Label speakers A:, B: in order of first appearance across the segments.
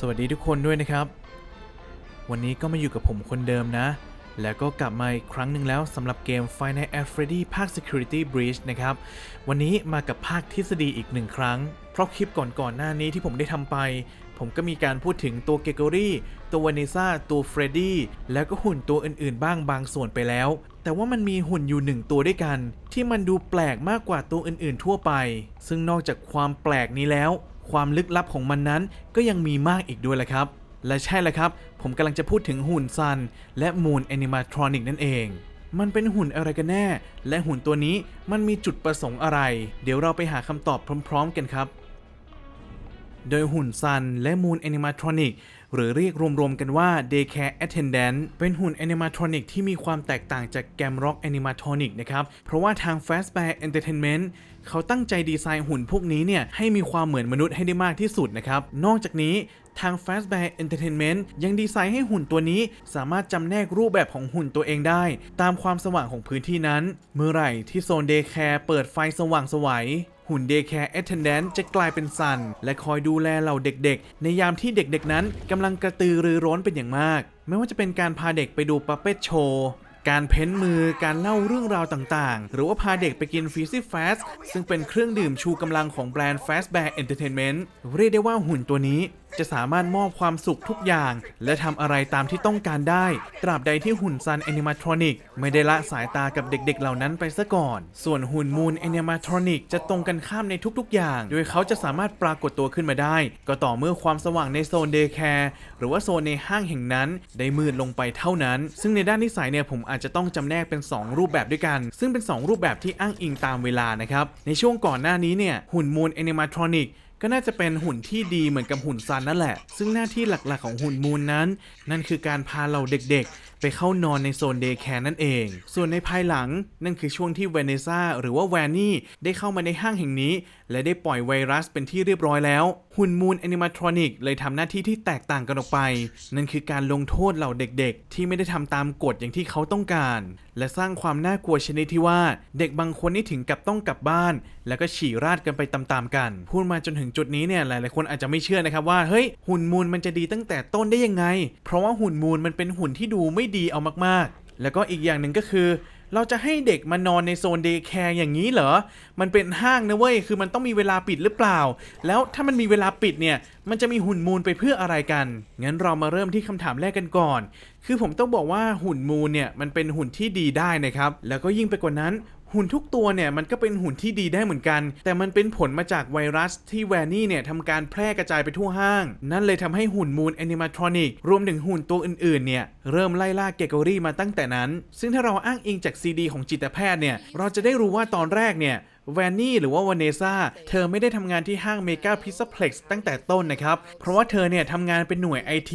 A: สวัสดีทุกคนด้วยนะครับ วันนี้ก็มาอยู่กับผมคนเดิมนะ แล้วก็กลับมาอีกครั้งหนึ่งแล้วสำหรับเกม f i Nights at Freddy ภาค Security Breach นะครับ วันนี้มากับภาคทฤษฎีอีกหนึ่งครั้ง เพราะคลิปก่อนๆหน้านี้ที่ผมได้ทำไป ผมก็มีการพูดถึงตัวเกเกอรี่ ตัววานิซ่า ตัวเฟรดดี้ แล้วก็หุ่นตัวอื่นๆ บ้างบางส่วนไปแล้ว แต่ว่ามันมีหุ่นอยู่หนึ่งตัวด้วยกัน ที่มันดูแปลกมากกว่าตัวอื่นๆ ทั่วไป ซึ่งนอกจากความแปลกนี้แล้ว ความลึกลับของมันนั้นก็ยังมีมากอีกด้วยแหละครับ และใช่แล้วครับ ผมกำลังจะพูดถึงหุ่นซัน และมูนแอนิมาทรอนิกนั่นเอง มันเป็นหุ่นอะไรกันแน่ และหุ่นตัวนี้มันมีจุดประสงค์อะไร เดี๋ยวเราไปหาคำตอบพร้อม ๆ กันครับ โดยหุ่นซันและมูนแอนิมาทรอนิก หรือเรียกรวมๆกันว่า Daycare Attendant เป็นหุ่นแอนิมาทรอนิกที่มีความแตกต่างจากแกมร็อกแอนิมาทรอนิกนะครับ เพราะว่าทาง Fastbear Entertainment เขาตั้งใจดีไซน์หุ่นพวกนี้เนี่ย ให้มีความเหมือนมนุษย์ให้ได้มากที่สุดนะครับ นอกจากนี้ทาง Fastbear Entertainment ยังดีไซน์ให้หุ่นตัวนี้ สามารถจำแนกรูปแบบของหุ่นตัวเองได้ ตามความสว่างของพื้นที่นั้น เมื่อไหร่ที่โซน Daycare เปิดไฟสว่างสวัย หุ่นเดย์แคร์แอทเทนแดนจะกลายเป็นซัน และคอยดูแลเหล่าเด็กๆ ในยามที่เด็กๆนั้นกำลังกระตือรือร้นเป็นอย่างมาก ไม่ว่าจะเป็นการพาเด็กไปดูป u เป t โชว์การเพ้นมือ การเล่าเรื่องราวต่างๆ หรือว่าพาเด็กไปกินฟีซี่แฟสซึ่งเป็นเครื่องดื่มชูกำลังของแบรนด์ Fast Bear Entertainment เรียกได้ว่าหุ่นตัวนี้ จะสามารถมอบความสุขทุกอย่าง และทำอะไรตามที่ต้องการได้ ตราบใดที่หุ่นซันแอนิมาทรอนิกไม่ได้ละสายตากับเด็กๆ เหล่านั้นไปซะก่อน ส่วนหุ่นมูนแอนิมาทรอนิกจะตรงกันข้ามในทุกๆ อย่าง โดยเขาจะสามารถปรากฏตัวขึ้นมาได้ ก็ต่อเมื่อความสว่างในโซนเดย์แคร์หรือว่าโซนในห้างแห่งนั้น ได้มืดลงไปเท่านั้น ซึ่งในด้านนิสัยเนี่ยผมอาจจะต้องจำแนกเป็น 2 รูปแบบด้วยกัน ซึ่งเป็น 2 รูปแบบที่อ้างอิงตามเวลานะครับในช่วงก่อนหน้านี้เนี่ยหุ่นมูนแอนิมาทรอนิก ก็น่าจะเป็นหุ่นที่ดีเหมือนกับหุ่นซันนั่นแหละ ซึ่งหน้าที่หลักๆของหุ่นมูนนั้น นั่นคือการพาเราเด็กๆ ไปเข้านอนในโซนเดย์แคร์นั่นเอง ส่วนในภายหลังนั่นคือช่วงที่เวเนซ่าหรือว่าแวนนี่ได้เข้ามาในห้างแห่งนี้ และได้ปล่อยไวรัสเป็นที่เรียบร้อยแล้ว หุ่นมูนแอนิมาทรอนิกเลยทำหน้าที่ที่แตกต่างกันออกไป นั่นคือการลงโทษเหล่าเด็กๆ ที่ไม่ได้ทำตามกฎอย่างที่เขาต้องการ และสร้างความน่ากลัวชนิดที่ว่า เด็กบางคนนี่ถึงกับต้องกลับบ้าน แล้วก็ฉี่ราดกันไปตามๆกัน พูดมาจนถึงจุดนี้เนี่ยหลาย ๆ คนอาจจะไม่เชื่อนะครับว่าเฮ้ยหุ่นมูนมันจะดีตั้งแต่ต้นได้ยังไง เพราะว่าหุ่นมูนมันเป็นหุ่นที่ดูไม่ดีเอามากๆ แล้วก็อีกอย่างหนึ่งก็คือเราจะให้เด็กมานอนในโซนเดย์แคร์อย่างนี้เหรอ มันเป็นห้างนะเว้ย คือมันต้องมีเวลาปิดหรือเปล่า แล้วถ้ามันมีเวลาปิดเนี่ย มันจะมีหุ่นมูลไปเพื่ออะไรกัน งั้นเรามาเริ่มที่คำถามแรกกันก่อน คือผมต้องบอกว่าหุ่นมูลเนี่ย มันเป็นหุ่นที่ดีได้นะครับ แล้วก็ยิ่งไปกว่านั้น หุ่นทุกตัวเนี่ยมันก็เป็นหุ่นที่ดีได้เหมือนกัน แต่มันเป็นผลมาจากไวรัสที่แวนนี่เนี่ยทำการแพร่กระจายไปทั่วห้าง นั่นเลยทำให้หุ่นมูนแอนิมาทรอนิกรวมถึงหุ่นตัวอื่นๆเนี่ยเริ่มไล่ล่าเกเกอรี่มาตั้งแต่นั้น ซึ่งถ้าเราอ้างอิงจากซีดีของจิตแพทย์เนี่ยเราจะได้รู้ว่าตอนแรกเนี่ย แวนนี่หรือว่าวานเนซ่าเธอไม่ได้ทำงานที่ห้างเมกาพิซซ่าเพล็กซ์ตั้งแต่ต้นนะครับ เพราะว่าเธอเนี่ยทำงานเป็นหน่วย IT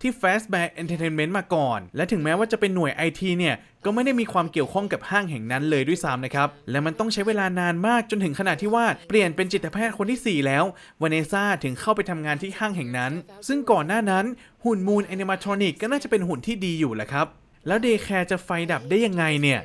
A: ที่ Fastbear Entertainment มาก่อน และถึงแม้ว่าจะเป็นหน่วย IT เนี่ยก็ไม่ได้มีความเกี่ยวข้องกับห้างแห่งนั้นเลยด้วยซ้ำนะครับ และมันต้องใช้เวลานานมากจนถึงขนาดที่ว่าเปลี่ยนเป็นจิตแพทย์คนที่ 4 แล้ววานเนซ่าถึงเข้าไปทำงานที่ห้างแห่งนั้น ซึ่งก่อนหน้านั้นหุ่นมูนแอนิมาทรอนิกก็น่าจะเป็นหุ่นที่ดีอยู่แหละครับแล้วเดย์แคร์จะไฟดับได้ยังไงเนี่ย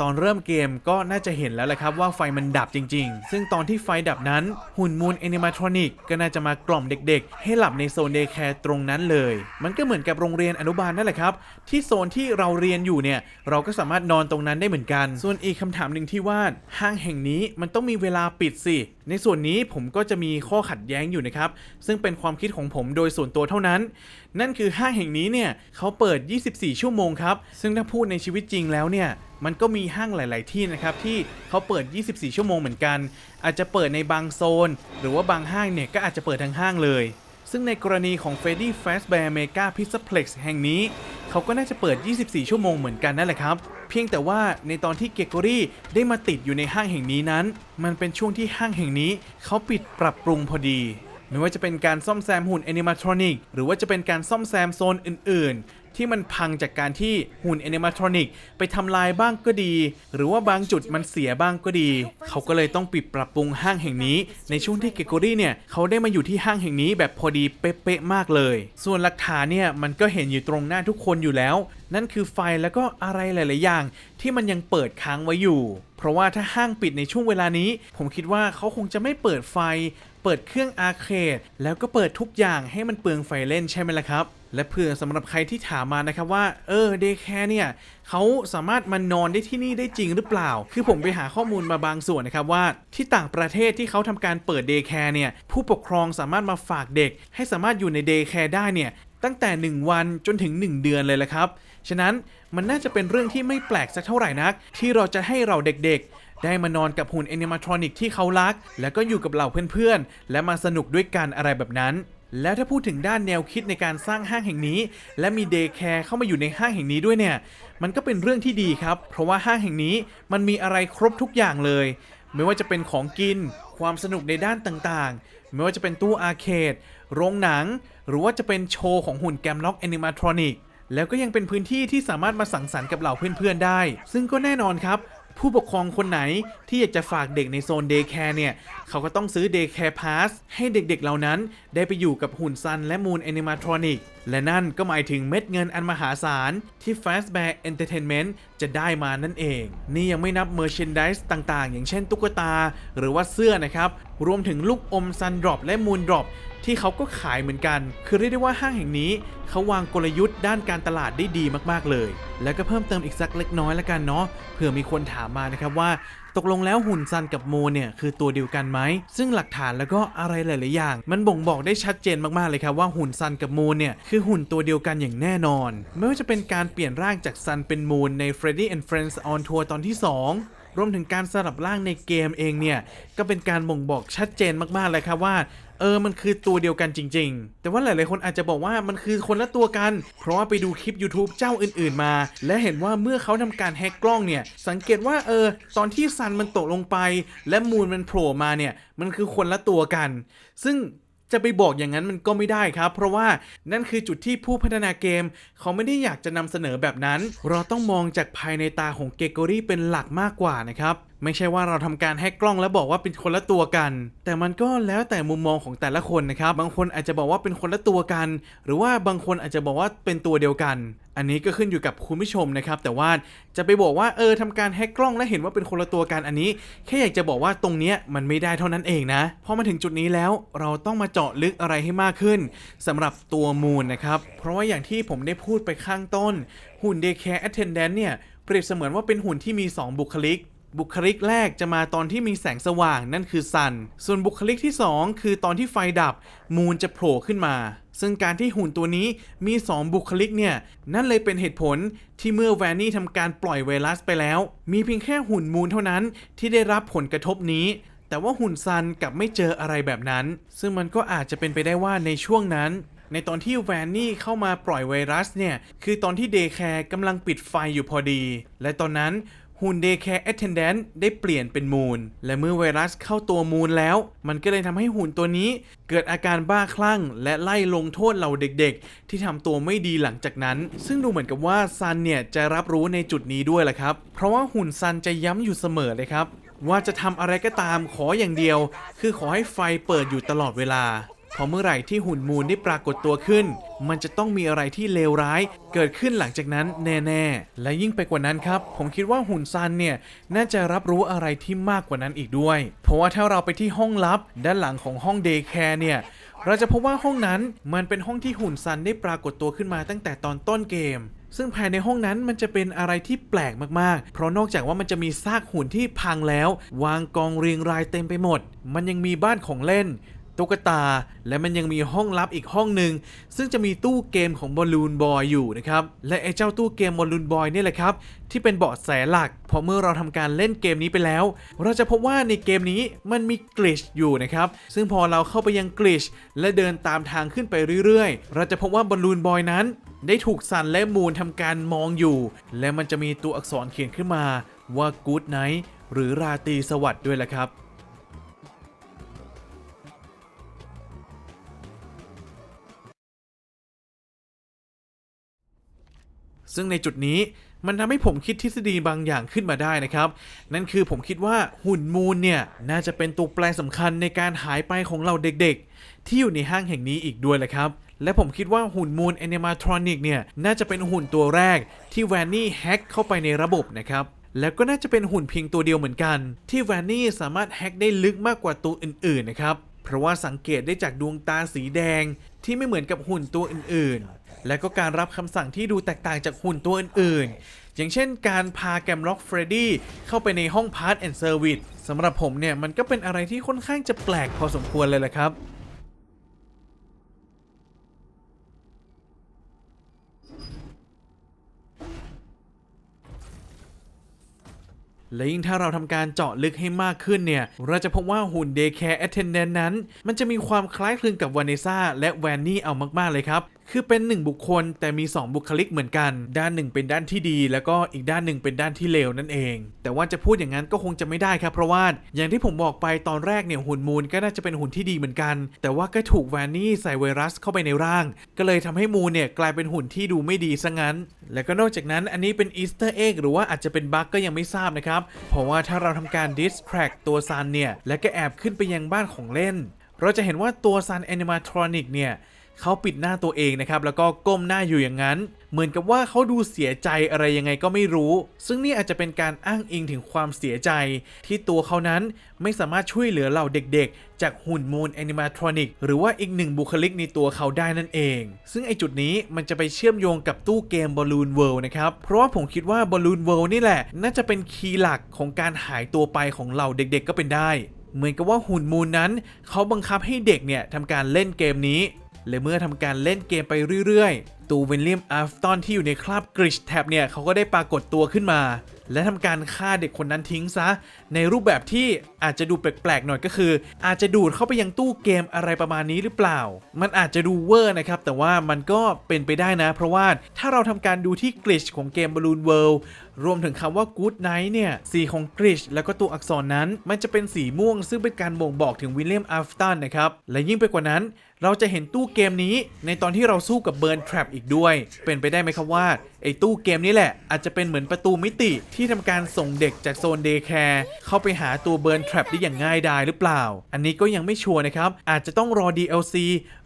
A: ตอนเริ่มเกมก็น่าจะเห็นแล้วแหละครับว่าไฟมันดับจริง ๆ ซึ่งตอนที่ไฟดับนั้นหุ่นมูนแอนิมาทรอนิกก็น่าจะมากล่อมเด็กๆ ให้หลับในโซนเดย์แคร์ตรงนั้นเลย มันก็เหมือนกับโรงเรียนอนุบาลนั่นแหละครับ ที่โซนที่เราเรียนอยู่เนี่ย เราก็สามารถนอนตรงนั้นได้เหมือนกัน ส่วนอีกคำถามหนึ่งที่ว่าห้างแห่งนี้มันต้องมีเวลาปิดสิ ในส่วนนี้ผมก็จะมีข้อขัดแย้งอยู่นะครับซึ่งเป็นความคิดของผมโดยส่วนตัวเท่านั้น นั่นคือห้างแห่งนี้เนี่ยเขาเปิด 24 ชั่วโมงครับ ซึ่งถ้าพูดในชีวิตจริงแล้วเนี่ยมันก็มีห้างหลาย ๆ ที่นะครับที่เขาเปิด 24 ชั่วโมงเหมือนกัน อาจจะเปิดในบางโซน หรือว่าบางห้างเนี่ยก็อาจจะเปิดทั้งห้างเลย ซึ่งในกรณีของ Freddy Fazbear Mega Pizzaplex แห่งนี้เขาก็น่าจะเปิด 24 ชั่วโมงเหมือนกันนั่นแหละครับ เพียงแต่ว่าในตอนที่เกกอรี่ได้มาติดอยู่ในห้างแห่งนี้นั้น มันเป็นช่วงที่ห้างแห่งนี้เขาปิดปรับปรุงพอดี ไม่ว่าจะเป็นการซ่อมแซมหุ่นแอนิมาทรอนิกหรือว่าจะเป็นการซ่อมแซมโซนอื่น ๆ ที่มันพังจากการที่หุ่นแอนิมาทรอนิกไปทำลายบ้างก็ดี หรือว่าบางจุดมันเสียบ้างก็ดี เขาก็เลยต้องปิดปรับปรุงห้างแห่งนี้ ในช่วงที่เกโกรี่เนี่ยเขาได้มาอยู่ที่ห้างแห่งนี้แบบพอดีเป๊ะๆมากเลย ส่วนหลักฐานเนี่ยมันก็เห็นอยู่ตรงหน้าทุกคนอยู่แล้ว นั่นคือไฟแล้วก็อะไรหลาย ๆ อย่าง ที่มันยังเปิดค้างไว้อยู่ เพราะว่าถ้าห้างปิดในช่วงเวลานี้ ผมคิดว่าเขาคงจะไม่เปิดไฟ เปิดเครื่องอาร์เคดแล้วก็เปิดทุกอย่างให้มันเปลืองไฟเล่นใช่ไหมล่ะครับและเพื่อสำหรับใครที่ถามมานะครับว่า เออเดย์แคร์เนี่ยเขาสามารถมานอนได้ที่นี่ได้จริงหรือเปล่า คือผมไปหาข้อมูลมาบางส่วนนะครับว่า ที่ต่างประเทศที่เขาทำการเปิดเดย์แคร์เนี่ยผู้ปกครองสามารถมาฝากเด็ก ให้สามารถอยู่ในเดย์แคร์ได้เนี่ยตั้งแต่ 1 วันจนถึง 1 เดือนเลยละครับ ฉะนั้นมันน่าจะเป็นเรื่องที่ไม่แปลกสักเท่าไหร่นัก ที่เราจะให้เราเด็กๆ ได้มานอนกับหุ่นแอนิมาทรอนิกที่เขารัก แล้วก็อยู่กับเหล่าเพื่อนๆ และมาสนุกด้วยกันอะไรแบบนั้นแล้วถ้าพูดถึงด้านแนวคิดในการสร้างห้างแห่งนี้ และมีเดย์แคร์เข้ามาอยู่ในห้างแห่งนี้ด้วยเนี่ย มันก็เป็นเรื่องที่ดีครับ เพราะว่าห้างแห่งนี้มันมีอะไรครบทุกอย่างเลย ไม่ว่าจะเป็นของกิน ความสนุกในด้านต่างๆ ไม่ว่าจะเป็นตู้อาร์เคดโรงหนัง หรือว่าจะเป็นโชว์ของหุ่นแกมล็อกแอนิมาทรอนิกแล้วก็ยังเป็นพื้นที่ที่สามารถมาสังสรรค์กับเหล่าเพื่อนๆได้ ซึ่งก็แน่นอนครับ ผู้ปกครองคนไหนที่อยากจะฝากเด็กในโซนเดย์แคร์เนี่ย เขาก็ต้องซื้อเดย์แคร์พาสให้เด็กๆเหล่านั้น ได้ไปอยู่กับหุ่นซันและมูนแอนิมาทรอนิกและนั่นก็หมายถึงเม็ดเงินอันมหาศาล ที่ Fast Bear Entertainment จะได้มานั่นเอง นี่ยังไม่นับเมอร์เชนดิสต่างๆ อย่างเช่นตุ๊กตา หรือว่าเสื้อนะครับรวมถึงลูกอมซันดรอปและมูนดรอปที่เขาก็ขายเหมือนกัน คือเรียกได้ว่าห้างแห่งนี้ เขาวางกลยุทธ์ด้านการตลาดได้ดีมากๆเลย แล้วก็เพิ่มเติมอีกสักเล็กน้อยล้วกันเนาะ เผื่อมีคนถามมานะครับว่า ตกลงแล้วหุ่นซันกับโมเนี่ยคือตัวเดียวกันไหม ซึ่งหลักฐานแล้วก็อะไรหลาย ๆ อย่าง มันบ่งบอกได้ชัดเจนมาก ๆ เลยครับว่าหุ่นซันกับมูนเนี่ยคือหุ่นตัวเดียวกันอย่างแน่นอน ไม่ว่าจะเป็นการเปลี่ยนร่างจากซันเป็นมูนใน Freddy and Friends on Tour ตอนที่ 2 รวมถึงการสลับร่างในเกมเองเนี่ย ก็เป็นการบ่งบอกชัดเจนมากๆเลยครับว่าเออ มันคือตัวเดียวกันจริง ๆ แต่ว่าหลาย ๆ คนอาจจะบอกว่ามันคือคนละตัวกัน เพราะว่าไปดูคลิป YouTube เจ้าอื่น ๆ มา และเห็นว่าเมื่อเขาทำการแฮกกล้องเนี่ย สังเกตว่าเออ ตอนที่ซันมันตกลงไป และมูนมันโผล่มาเนี่ย มันคือคนละตัวกัน ซึ่ง จะไปบอกอย่างนั้นมันก็ไม่ได้ครับ เพราะว่านั่นคือจุดที่ผู้พัฒนาเกม เขาไม่ได้อยากจะนำเสนอแบบนั้น เราต้องมองจากภายในตาของเกโกรี่เป็นหลักมากกว่านะครับไม่ใช่ว่าเราทำการแฮกกล้องแล้วบอกว่าเป็นคนละตัวกัน แต่มันก็แล้วแต่มุมมองของแต่ละคนนะครับ บางคนอาจจะบอกว่าเป็นคนละตัวกัน หรือว่าบางคนอาจจะบอกว่าเป็นตัวเดียวกัน อันนี้ก็ขึ้นอยู่กับคุณผู้ชมนะครับ แต่ว่าจะไปบอกว่าเออทำการแฮกกล้องและเห็นว่าเป็นคนละตัวกันอันนี้ แค่อยากจะบอกว่าตรงเนี้ยมันไม่ได้เท่านั้นเองนะพอมาถึงจุดนี้แล้วเราต้องมาเจาะลึกอะไรให้มากขึ้นสำหรับตัวมูลนะครับ เพราะว่าอย่างที่ผมได้พูดไปข้างต้น หุ่นเดย์แคร์แอทเทนแดนเนี่ยเปรียบเสมือนว่าเป็นหุ่นที่มี 2 บุคลิก บุคลิกแรกจะมาตอนที่มีแสงสว่างนั่นคือซัน ส่วนบุคลิกที่ 2 คือตอนที่ไฟดับมูนจะโผล่ขึ้นมา ซึ่งการที่หุ่นตัวนี้มี 2 บุคลิกเนี่ย นั่นเลยเป็นเหตุผลที่เมื่อแวนนี่ทำการปล่อยไวรัสไปแล้ว มีเพียงแค่หุ่นมูนเท่านั้นที่ได้รับผลกระทบนี้แต่ว่าหุ่นซันกลับไม่เจออะไรแบบนั้น ซึ่งมันก็อาจจะเป็นไปได้ว่าในช่วงนั้น ในตอนที่แวนนี่เข้ามาปล่อยไวรัสเนี่ย คือตอนที่เดแคร์กำลังปิดไฟอยู่พอดี และตอนนั้น หุ่นเดย์แคร์ Attendant ได้เปลี่ยนเป็นมูน และเมื่อไวรัสเข้าตัวมูนแล้ว มันก็เลยทำให้หุ่นตัวนี้ เกิดอาการบ้าคลั่ง และไล่ลงโทษเหล่าเด็กๆ ที่ทำตัวไม่ดีหลังจากนั้น ซึ่งดูเหมือนกับว่าซันเนี่ยจะรับรู้ในจุดนี้ด้วยแหละครับ เพราะว่าหุ่นซันจะย้ำอยู่เสมอเลยครับว่าจะทำอะไรก็ตามขออย่างเดียว คือขอให้ไฟเปิดอยู่ตลอดเวลา พอเมื่อไหร่ที่หุ่นมูนได้ปรากฏตัวขึ้น มันจะต้องมีอะไรที่เลวร้าย เกิดขึ้นหลังจากนั้นแน่ๆ และยิ่งไปกว่านั้นครับ ผมคิดว่าหุ่นซันเนี่ยน่าจะรับรู้อะไรที่มากกว่านั้นอีกด้วย เพราะว่าถ้าเราไปที่ห้องลับ ด้านหลังของห้องเดย์แคร์เนี่ยเราจะพบว่าห้องนั้นมันเป็นห้องที่หุ่นซันได้ปรากฏตัวขึ้นมาตั้งแต่ตอนต้นเกม ซึ่งภายในห้องนั้นมันจะเป็นอะไรที่แปลกมากๆ เพราะนอกจากว่ามันจะมีซากหุ่นที่พังแล้ว วางกองเรียงรายเต็มไปหมด มันยังมีบ้านของเล่น ตุ๊กตา และมันยังมีห้องลับอีกห้องหนึ่งซึ่งจะมีตู้เกมของบอลลูนบอยอยู่นะครับ และไอ้เจ้าตู้เกมบอลลูนบอยนี่แหละครับ ที่เป็นเบาะแสหลักพอเมื่อเราทำการเล่นเกมนี้ไปแล้ว เราจะพบว่าในเกมนี้มันมีกลิชอยู่นะครับ ซึ่งพอเราเข้าไปยังกลิชและเดินตามทางขึ้นไปเรื่อยๆ เราจะพบว่าบอลลูนบอยนั้น ได้ถูกซันและมูนทำการมองอยู่ และมันจะมีตัวอักษรเขียนขึ้นมาว่า Good Night หรือราตรีสวัสดิ์ด้วยแหละครับ ซึ่งในจุดนี้มันทำให้ผมคิดทฤษฎีบางอย่างขึ้นมาได้นะครับ นั่นคือผมคิดว่าหุ่นมูนเนี่ย น่าจะเป็นตัวแปรสำคัญในการหายไปของเราเด็กๆ ที่อยู่ในห้างแห่งนี้อีกด้วยแหละครับ และผมคิดว่าหุ่นมูนแอนิมาทรอนิกเนี่ย น่าจะเป็นหุ่นตัวแรกที่แวนนี่แฮ็กเข้าไปในระบบนะครับแล้วก็น่าจะเป็นหุ่นเพียงตัวเดียวเหมือนกัน ที่แวนนี่สามารถแฮ็กได้ลึกมากกว่าตัวอื่นๆนะครับเพราะว่าสังเกตได้จากดวงตาสีแดงที่ไม่เหมือนกับหุ่นตัวอื่นๆ และก็การรับคำสั่งที่ดูแตกต่างจากหุ่นตัวอื่นๆ อย่างเช่นการพาแกมล็อกเฟรดดี้เข้าไปในห้องพาร์ทแอนด์เซอร์วิสสำหรับผมเนี่ยมันก็เป็นอะไรที่ค่อนข้างจะแปลกพอสมควรเลยแหละครับและยิ่งถ้าเราทำการเจาะลึกให้มากขึ้นเนี่ย เราจะพบว่าหุ่น Daycare Attendant นั้น มันจะมีความคล้ายคลึงกับวานิซ่าและแวนนี่เอามาก ๆ เลยครับ คือเป็นหนึ่งบุคคลแต่มี 2 บุคลิกเหมือนกัน ด้านหนึ่งเป็นด้านที่ดี แล้วก็อีกด้านหนึ่งเป็นด้านที่เลวนั่นเอง แต่ว่าจะพูดอย่างนั้นก็คงจะไม่ได้ครับเพราะว่าอย่างที่ผมบอกไปตอนแรกเนี่ยหุ่นมูนก็น่าจะเป็นหุ่นที่ดีเหมือนกัน แต่ว่าก็ถูกแวนนี่ใส่ไวรัสเข้าไปในร่าง ก็เลยทำให้มูนเนี่ยกลายเป็นหุ่นที่ดูไม่ดีซะงั้น และก็นอกจากนั้นอันนี้เป็นอีสเตอร์เอ็กหรือว่าอาจจะเป็นบั๊กก็ยังไม่ทราบนะครับเพราะว่าถ้าเราทำการดิสแทรกตัวซันเนี่ยและก็แอบขึ้นไปยังบ้านของเล่น เราจะเห็นว่าตัวซันแอนิมาทรอนิกเนี่ย เขาปิดหน้าตัวเองนะครับแล้วก็ก้มหน้าอยู่อย่างนั้น เหมือนกับว่าเขาดูเสียใจอะไรยังไงก็ไม่รู้ ซึ่งนี่อาจจะเป็นการอ้างอิงถึงความเสียใจ ที่ตัวเขานั้นไม่สามารถช่วยเหลือเหล่าเด็กๆ จากหุ่นมูนแอนิมาทรอนิกหรือว่าอีกหนึ่งบุคลิกในตัวเขาได้นั่นเอง ซึ่งไอจุดนี้มันจะไปเชื่อมโยงกับตู้เกมบอลลูนเวิลด์นะครับ เพราะว่าผมคิดว่าบอลลูนเวิลด์นี่แหละ น่าจะเป็นคีย์หลักของการหายตัวไปของเหล่าเด็กๆ ก็เป็นได้ เหมือนกับว่าหุ่นมูนนั้น เขาบังคับให้เด็กเนี่ยทำการเล่นเกมนี้ และเมื่อทำการเล่นเกมไปเรื่อยๆตูวินเลียมอัฟตันที่อยู่ในคราบกริชแท็บเนี่ยเขาก็ได้ปรากฏตัวขึ้นมา และทำการฆ่าเด็กคนนั้นทิ้งซะ ในรูปแบบที่อาจจะดูแปลกๆหน่อยก็คือ อาจจะดูดเข้าไปยังตู้เกมอะไรประมาณนี้หรือเปล่า มันอาจจะดูเวอร์นะครับ แต่ว่ามันก็เป็นไปได้นะ เพราะว่าถ้าเราทำการดูที่กริชของเกม Balloon World รวมถึงคำว่า Good Night เนี่ย สีของกริชแล้วก็ตัวอักษรนั้น มันจะเป็นสีม่วงซึ่งเป็นการบ่งบอกถึงวิลเลียมอัฟตันนะครับ และยิ่งไปกว่านั้น เราจะเห็นตู้เกมนี้ในตอนที่เราสู้กับเบิร์นทรัพอีกด้วย เป็นไปได้ไหมครับว่า ไอ้ตู้เกมนี้แหละ อาจจะเป็นเหมือนประตูมิติที่ทำการส่งเด็กจากโซนเดย์แคร์เข้าไปหาตัวเบิร์นทรัพได้อย่างง่ายดายหรือเปล่า อันนี้ก็ยังไม่ชัวร์นะครับ อาจจะต้องรอ DLC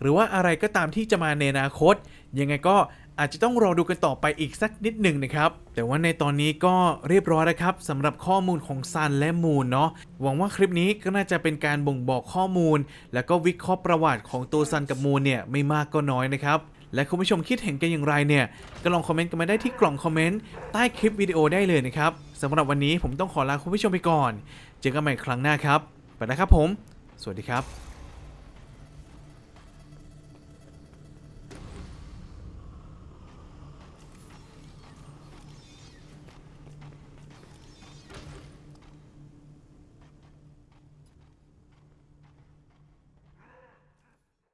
A: หรือว่าอะไรก็ตามที่จะมาในอนาคต ยังไงก็ อาจจะต้องรอดูกันต่อไปอีกสักนิดหนึ่งนะครับ แต่ว่าในตอนนี้ก็เรียบร้อยแล้วครับสำหรับข้อมูลของซันและมูนเนาะหวังว่าคลิปนี้ก็น่าจะเป็นการบ่งบอกข้อมูล แล้วก็วิเคราะห์ประวัติของตัวซันกับมูนเนี่ยไม่มากก็น้อยนะครับและคุณผู้ชมคิดเห็นกันอย่างไรเนี่ย ก็ลองคอมเมนต์กันมาได้ที่กล่องคอมเมนต์ใต้คลิปวิดีโอได้เลยนะครับสำหรับวันนี้ผมต้องขอลาคุณผู้ชมไปก่อน เจอกันใหม่ครั้งหน้าครับ ไปแล้วครับผม สวัสดีครับ